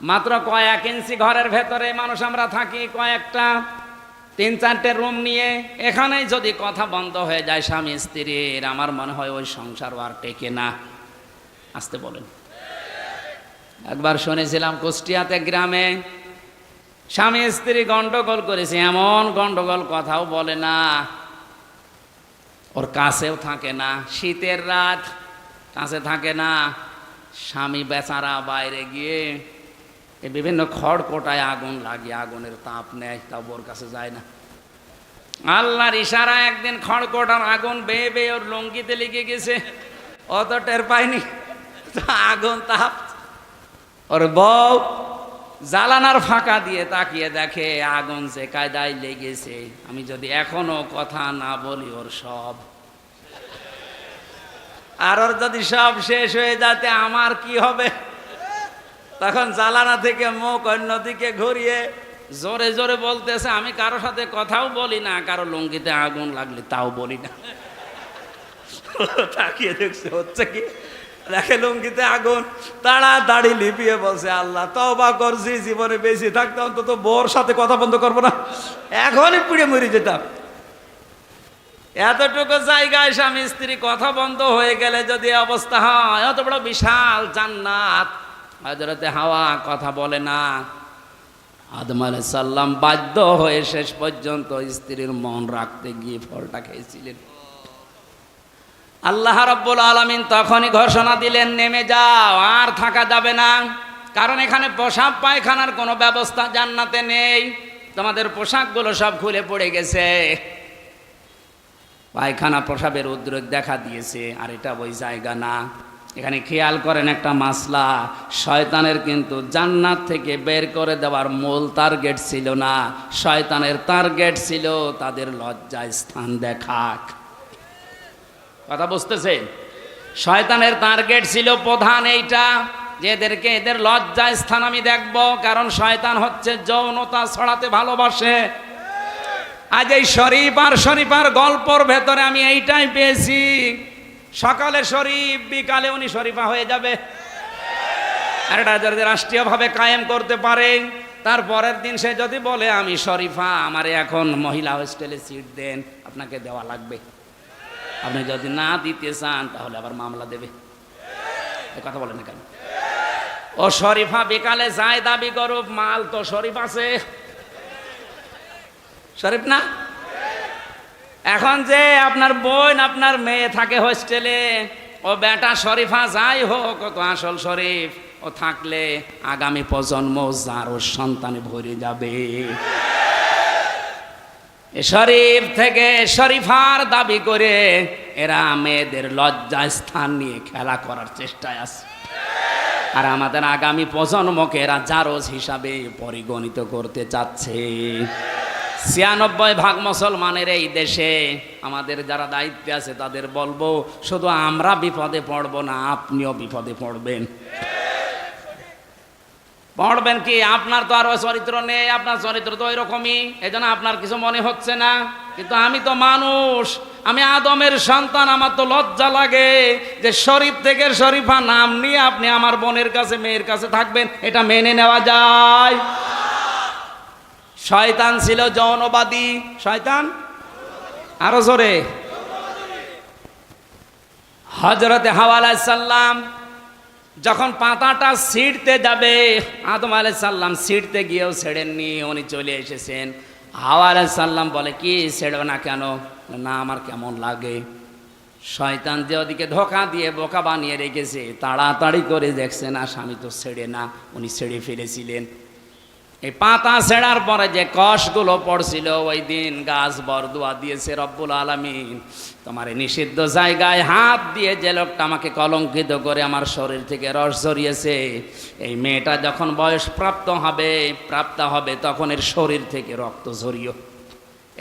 মাত্র কয়েক ইঞ্চি ঘরের ভেতরে মানুষ আমরা থাকি, কয়েকটা, তিন চারটে রুম নিয়ে। এখানেই যদি কথা বন্ধ হয়ে যায়, স্বামী, স্ত্রীর, আমার মনে হয় ওই সংসার আর টেকে না। আসতে বলেন। একবার শুনেছিলাম, কুষ্টিয়াতে গ্রামে স্বামী, স্ত্রী গন্ডগোল করেছে, এমন গন্ডগোল কথাও বলে না। ওর কাছেও থাকে না। শীতের রাত, কাছে থাকে না। স্বামী বেচারা বাইরে গিয়ে বিভিন্ন খড়কোটায় আগুন লাগে আগুনের তাপ নেয় তা ওর কাছে যায় না। আল্লাহর ইশারা একদিন খড়কোটার আগুন বেয়ে বেয়ে ওর লঙ্গিতে লেগে গেছে অত টের পায়নি আগুন তাপ। ওর বউ জ্বালানার ফাঁকা দিয়ে তাকিয়ে দেখে, আগুন যে কায়দায় লেগেছে, আমি যদি এখনও কথা না বলি ওর সব। আর ওর যদি সব শেষ হয়ে যাতে আমার কি হবে? তখন জ্বালানা থেকে মুখ অন্যদিকে ঘুরিয়ে জোরে জোরে বলতেছে, আমি কারোর সাথে কথাও বলি না, কারও লুঙ্গিতে আগুন লাগলে তাও বলি না। তাকিয়ে দেখছে, হচ্ছে কি? দেখে লুঙ্গিতে আগুন, তাড়াতাড়ি লিপিয়ে বলছে, আল্লাহ তবা করছি, জীবনে বেশি থাকতে অন্তত বোর সাথে কথা বন্ধ করব না। এখনই পুড়ে মরে যেতাম। এতটুকু জায়গায় স্বামী স্ত্রী কথা বন্ধ হয়ে গেলে যদি অবস্থা হয়, অত বড় বিশাল জান্নাত। হজরতে হাওয়া কথা বলে না। আদম আলাইহিস সাল্লাম বাধ্য হয়ে শেষ পর্যন্ত স্ত্রীর মন রাখতে গিয়ে ফলটা খেয়েছিলেন। আল্লাহ রব্বুল আলমিন তখনই ঘোষণা দিলেন, নেমে যাও, আর থাকা যাবে না। কারণ এখানে পোশাক, পায়খানার কোনো ব্যবস্থা জান্নাতে নেই। তোমাদের পোশাকগুলো সব খুলে পড়ে গেছে। পায়খানা প্রসাবের উদ্রেক দেখা দিয়েছে, আর এটা ওই জায়গা না। এখানে খেয়াল করেন একটা মাসলা, শয়তানের কিন্তু জান্নাত থেকে বের করে দেওয়ার মূল টার্গেট ছিল না। শয়তানের টার্গেট ছিল তাদের লজ্জায় স্থান দেখাক। কথা বুঝতেছে? শয়তানের টার্গেট ছিল প্রধান এইটা যে এদেরকে এদের লজ্জায় স্থান আমি দেখব, কারণ শয়তান হচ্ছে যৌনতা ছড়াতে ভালোবাসে। আজ এই শরীফ আর শরীফার গল্পর ভেতরে আমি এইটাই পেয়েছি। সকালে শরীফ, বিকালে উনি শরীফা হয়ে যাবে। এটা যদি রাষ্ট্রীয়ভাবে কায়েম করতে পারে, তার পরের দিন সে যদি বলে, আমি শরীফা, আমার এখন মহিলা হোস্টেলে সিট দেন, আপনাকে দেওয়া লাগবে। আপনি যদি না দিতে চান, তাহলে আবার মামলা দেবে। কথা বলেন কেন? ও শরীফা বিকালে যায়, দাবি করুক, মাল তো শরীফ আছে। শরীফ না? এখন যে আপনার বোন, আপনার মেয়ে থাকে হোস্টেলে, ও বেটা শরীফা যাই হোক, ও তো আসল শরীফ, ও থাকলে আগামী প্রজন্ম যার, ওর সন্তানে ভরে যাবে। শরীফ থেকে শরীফার দাবি করে এরা মেয়েদের লজ্জা স্থান নিয়ে খেলা করার চেষ্টায় আছে। আর আমাদের আগামী প্রজন্মকে এরা জারজ হিসাবে পরিগণিত করতে চাচ্ছে। ছিয়ানব্বই ভাগ মুসলমানের এই দেশে আমাদের যারা দায়িত্বে আছে তাদের বলব, শুধু আমরা বিপদে পড়ব না, আপনিও বিপদে পড়বেন। পড়বেন কি? আপনার তো আর চরিত্র নেই, আপনার চরিত্র তো ওইরকমই। এই জন্য আপনার কিছু মনে হচ্ছে না। কিন্তু আমি তো মানুষ, আমি আদমের সন্তান, আমার তো লজ্জা লাগে যে শরীফ থেকে শরীফা নাম নিয়ে আপনি আমার বোনের কাছে, মেয়ের কাছে থাকবেন, এটা মেনে নেওয়া যায়। শয়তান ছিল যৌনবাদী। শয়তান? আরও জোরে। হজরতে হাওয়া সাল্লাম যখন পাতাটা ছিঁড়তে যাবে, আদম সাল্লাম ছিঁড়তে গিয়েও ছেড়েননি, উনি চলে এসেছেন। হাওয়া সাল্লাম বলে, কি ছেড়বে না কেন? না, আমার কেমন লাগে? শয়তান যে ওদিকে ধোকা দিয়ে বোকা বানিয়ে রেখেছে, তাড়াতাড়ি করে দেখছে না স্বামী তো ছেড়ে না। উনি ছেড়ে ফেলেছিলেন। এই পাতা ছেড়ার পরে যে কষগুলো পড়ছিল, ওই দিন গাছ বরদুয়া দিয়েছে রব্বুল আলমিন। তোমার নিষিদ্ধ জায়গায় হাত দিয়ে যে লোকটা আমাকে কলঙ্কিত করে আমার শরীর থেকে রস ঝরিয়েছে, এই মেয়েটা যখন বয়স প্রাপ্ত হবে প্রাপ্ত হবে তখন এর শরীর থেকে রক্ত ঝরিও।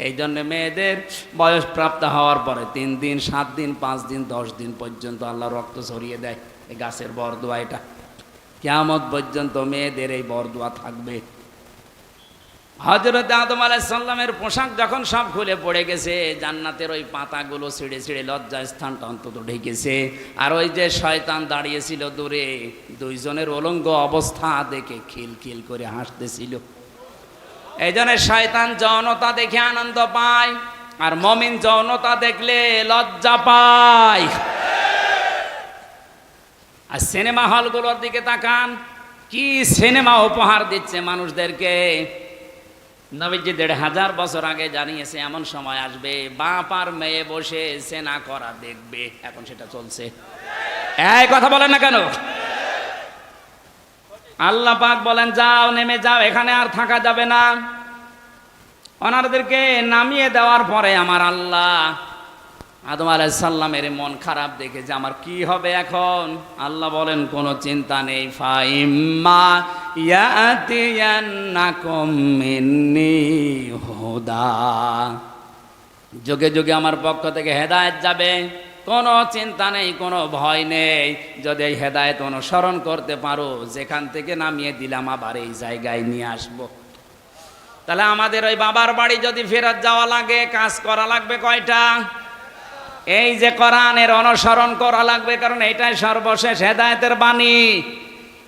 এই জন্য মেয়েদের বয়স প্রাপ্ত হওয়ার পরে তিন দিন, সাত দিন, পাঁচ দিন, দশ দিন পর্যন্ত আল্লাহ রক্ত ঝরিয়ে দেয়। এই গাছের বরদোয়া এটা। কেমন পর্যন্ত মেয়েদের এই বরদোয়া থাকবে। হজরত আদম আলাইসাল্লামের পোশাক যখন সব খুলে পড়ে গেছে, জান্নাতের ওই পাতাগুলো ছিঁড়ে ছিঁড়ে লজ্জা স্থানটা অন্তত ঢেকেছে। আর ওই যে শয়তান দাঁড়িয়েছিল দূরে, দুইজনের অলঙ্গ অবস্থা দেখে খিল খিল করে হাসতেছিল। এই জন্য শয়তান যৌনতা দেখে আনন্দ পায়, আর মমিন যৌনতা দেখলে লজ্জা পায়। আর সিনেমা হলগুলোর দিকে তাকান, কি সিনেমা উপহার দিচ্ছে মানুষদেরকে। নবীজি দেড় হাজার বছর আগে জানিয়েছে, এমন সময় আসবে, বাপ আর মেয়ে বসে সেনা করা দেখবে, এখন সেটা চলছে। এই কথা বলেন না কেন? আল্লাহ পাক বলেন, যাও, নেমে যাও, এখানে আর থাকা যাবে না। ওনাদেরকে নামিয়ে দেওয়ার পরে আমার আল্লাহ আদম আলাইসাল্লামের মন খারাপ দেখে যে আমার কি হবে এখন? আল্লাহ বলেন, কোনো চিন্তা নেই। ফাইম্মা হুদা। যুগে যুগে আমার পক্ষ থেকে হেদায়েত যাবে। কোনো চিন্তা নেই, কোনো ভয় নেই। যদি এই হেদায়েত অনুসরণ করতে পারো, যেখান থেকে নামিয়ে দিলাম, আবার এই জায়গায় নিয়ে আসব। তাহলে আমাদের ওই বাবার বাড়ি যদি ফেরত যাওয়া লাগে, কাজ করা লাগবে কয়টা? এই যে কোরআনের অনুসরণ করা লাগবে, কারণ এটাই সর্বশেষ হেদায়তের বাণী।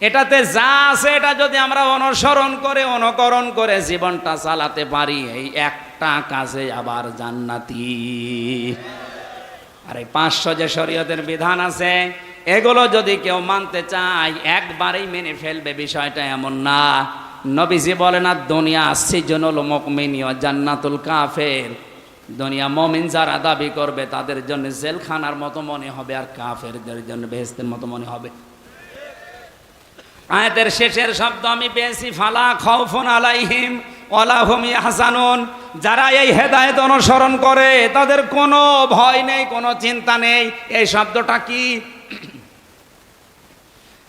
এটাতে যা আছে, এটা যদি আমরা অনুসরণ করে, অনুকরণ করে জীবনটা চালাতে পারি, এই একটা কাজে আবার জান্নাতি। আর এই পাঁচশো যে শরীয়তের বিধান আছে, এগুলো যদি কেউ মানতে চায়, একবারেই মেনে ফেলবে, বিষয়টা এমন না। নবীজি বলে না দুনিয়া সিজনুল মুকমিনীয় জান্নাতুল কাফের। দুনিয়া মমিন যারা দাবি করবে, তাদের জন্য জেলখানার মতো মনে হবে আর কাফেরদের জন্য বেহেস্তের মতো মনে হবে। আয়াতের শেষের শব্দ আমি পেয়েছি, ফালা খাউফুন আলাইহিম ওয়ালাহুম ইয়াহজানুন। যারা এই হেদায়েত অনুসরণ করে, তাদের কোনো ভয় নেই, কোনো চিন্তা নেই। এই শব্দটা কি?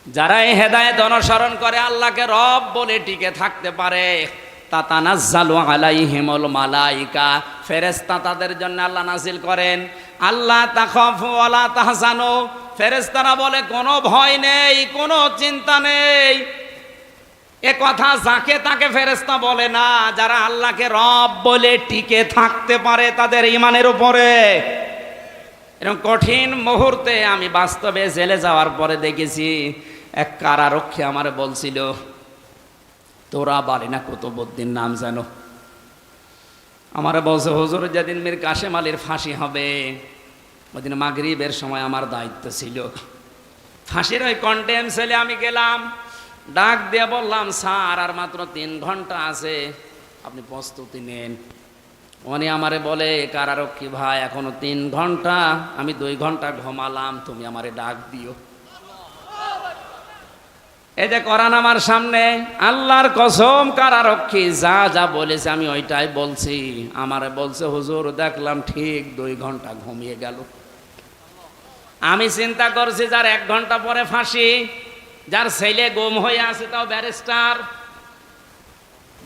যারা এই হেদায়েত অনুসরণ করে, আল্লাহকে রব বলে টিকে থাকতে পারে। তাতানাজ্জালু আলাইহিমুল মালাইকা। ফেরেশতা তাদের জন্য আল্লাহ নাজিল করেন আল্লাহ তাখাফু ওয়ালা তাহজানু। ফেরেশতারা বলে, কোনো ভয় নেই, কোনো চিন্তা নেই। এ কথা যাকে তাকে ফেরেশতা বলে না, যারা আল্লাহকে রব বলে টিকে থাকতে পারে তাদের ইমানের উপরে। এরকম কঠিন মুহূর্তে আমি বাস্তবে জেলে যাওয়ার পরে দেখেছি, এক কারারক্ষী আমার বলছিল, তোরা বাড়ি না কুতুবুদ্দিন নাম জানো? আমার বলছে, হুজুর, যেদিন মীর কাশেম আলীর ফাঁসি হবে, ওদিন মাগরিবের সময় আমার দায়িত্ব ছিল। ফাঁসির ওই কন্টেম সেলে আমি গেলাম, ডাক দিয়ে বললাম, স্যার, আর মাত্র তিন ঘণ্টা আছে, আপনি প্রস্তুতি নেন। উনি আমারে বলে, কারারক্ষী ভাই, এখনও তিন ঘণ্টা, আমি দুই ঘণ্টা ঘুমালাম, তুমি আমারে ডাক দিও। যে করান আমার সামনে, আল্লাহর কসম কারারক্ষী, যা যা বলেছে আমি ওইটাই বলছি। আমারে বলছে, হুজুর, দেখলাম ঠিক দুই ঘণ্টা ঘুমিয়ে গেল। আমি চিন্তা করছি, যার এক ঘণ্টা পরে ফাঁসি, যার ছেলে গুম হয়ে আছে তাও ব্যারিস্টার।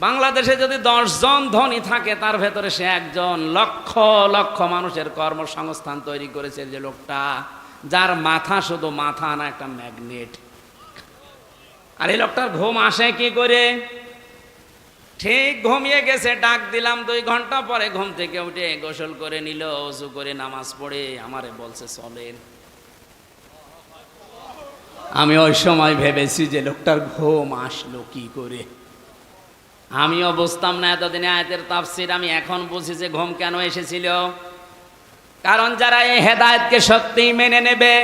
বাংলাদেশে যদি জন ধনী থাকে, তার ভেতরে সে একজন লক্ষ লক্ষ মানুষের কর্মসংস্থান তৈরি করেছে যে লোকটা, যার মাথা শুধু মাথা না, একটা ম্যাগনেট। আর এই লোকটার ঘুম আসে কি করে? ঠিক ঘুমিয়ে গেছে, ডাক দিলাম দুই ঘণ্টা পরে ঘুম থেকে উঠে গোসল করে নিল অজু করে নামাজ পড়ে আমারে বলছে চলেন আমি ওই সময় ভেবেছি যে লোকটার ঘুম আসলো কি করে। আমিও বুঝতাম না, এতদিনে আয়াতের তাফসির আমি এখন বুঝি যে ঘুম কেন এসেছিল। কারণ যারা এই হেদায়েতকে সত্যিই মেনে নেবে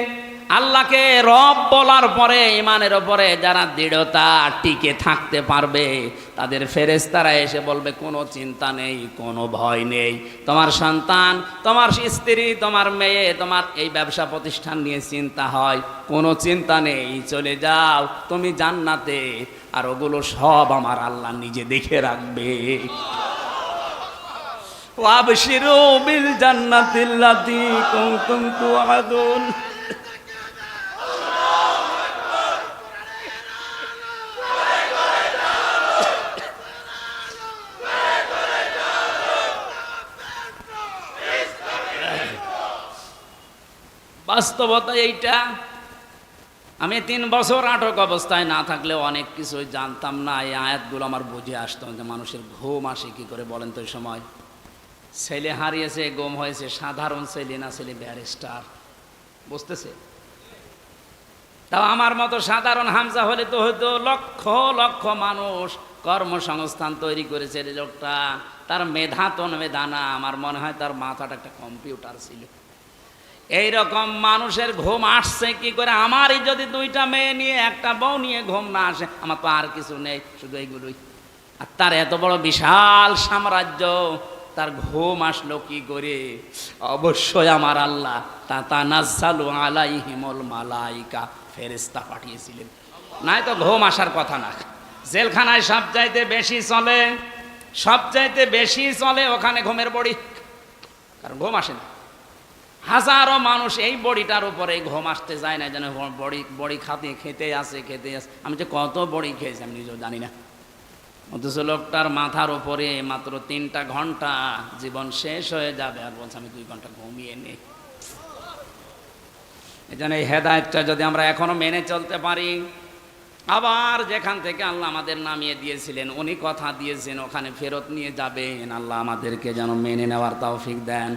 আল্লাহকে রব বলার পরে ইমানের ওপরে যারা দৃঢ়তা টিকে থাকতে পারবে, তাদের ফেরেস্তারা এসে বলবে, কোনো চিন্তা নেই, কোনো ভয় নেই। তোমার সন্তান, তোমার স্ত্রী, তোমার মেয়ে, তোমার এই ব্যবসা প্রতিষ্ঠান নিয়ে চিন্তা হয়। কোনো চিন্তা নেই, চলে যাও, তুমি জান্নাতে। আর ওগুলো সব আমার আল্লাহ নিজে দেখে রাখবে। ওয়াবশিরু বিল জান্নাতিল্লাতি কুনতুম তুআদুন। বাস্তবতা এইটা। আমি তিন বছর আটক অবস্থায় না থাকলে অনেক কিছুই জানতাম না। এই আয়াতগুলো আমার বুঝে আসতো যে মানুষের ঘুম আসে কি করে বলেন তো ওই সময়। ছেলে হারিয়েছে গম হয়েছে, সাধারণ ছেলে না ছেলে, ব্যারিস্টার। বুঝতেছে? তাও আমার মতো সাধারণ হামজা হলে তো হয়তো লক্ষ লক্ষ মানুষ কর্মসংস্থান তৈরি করেছে। লোকটা, তার মেধা তো মেধা না। আমার মনে হয় তার মাথাটা একটা কম্পিউটার ছিল। এই রকম মানুষের ঘুম আসছে কি করে? আমারই যদি দুইটা মেয়ে নিয়ে, একটা বউ নিয়ে ঘুম না আসে, আমার তো আর কিছু নেই, শুধু এইগুলোই। আর তার এত বড় বিশাল সাম্রাজ্য, তার ঘুম আসলো কি করে? অবশ্যই আমার আল্লাহ তা তা নাজ্জালু আলাইহিমল মালাইকা ফেরেস্তা পাঠিয়েছিলেন। নাই তো ঘুম আসার কথা না। জেলখানায় সবচাইতে বেশি চলে, সবচাইতে বেশি চলে ওখানে ঘুমের বড়ি। কারণ ঘুম আসে না। হাজারো মানুষ এই বড়িটার উপরে ঘুম আসতে যায় না, যেন বড়ি বড়ি খাতে, খেতে আসে খেতে আসে। আমি যে কত বড়ি খেয়েছি, আমি নিজেও জানি না। অথচ লোকটার মাথার উপরে মাত্র তিনটা ঘণ্টা জীবন শেষ হয়ে যাবে আর বলছে, আমি দুই ঘণ্টা ঘুমিয়ে নেই। এই জন্য এই হেদায়তটা যদি আমরা এখনও মেনে চলতে পারি, আবার যেখান থেকে আল্লাহ আমাদের নামিয়ে দিয়েছিলেন, উনি কথা দিয়েছেন, ওখানে ফেরত নিয়ে যাবেন। আল্লাহ আমাদেরকে যেন মেনে নেওয়ার তৌফিক দেন।